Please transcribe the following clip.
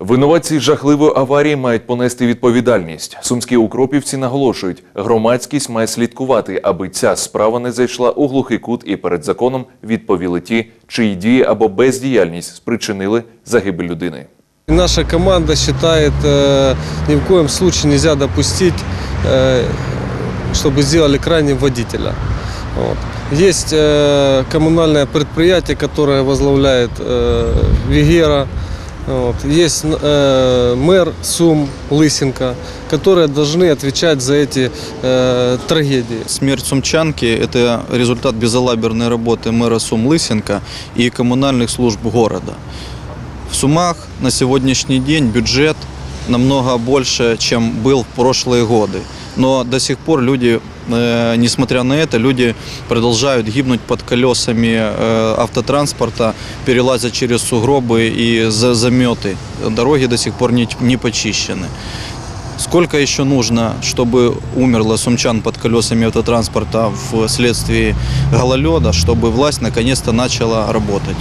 Винуватці жахливої аварії мають понести відповідальність. Сумські укропівці наголошують, громадськість має слідкувати, аби ця справа не зайшла у глухий кут і перед законом відповіли ті, чиї дії або бездіяльність спричинили загибель людини. И Наша команда считает, э, ни в коем случае нельзя допустить, э, чтобы сделали крайним водителя. Вот. Есть э, коммунальное предприятие, которое возглавляет э, Вегера. Вот. Есть э, мэр Сум Лысенко, которые должны отвечать за эти э, трагедии. Смерть сумчанки – это результат безалаберной работы мэра Сум Лысенко и коммунальных служб города. В Сумах на сегодняшний день бюджет намного больше, чем был в прошлые годы. Но до сих пор люди, э, несмотря на это, люди продолжают гибнуть под колесами э, автотранспорта, перелазя через сугробы и за заметы. Дороги до сих пор не, не почищены. Сколько еще нужно, чтобы умерло сумчан под колесами автотранспорта вследствие гололеда, чтобы власть наконец-то начала работать?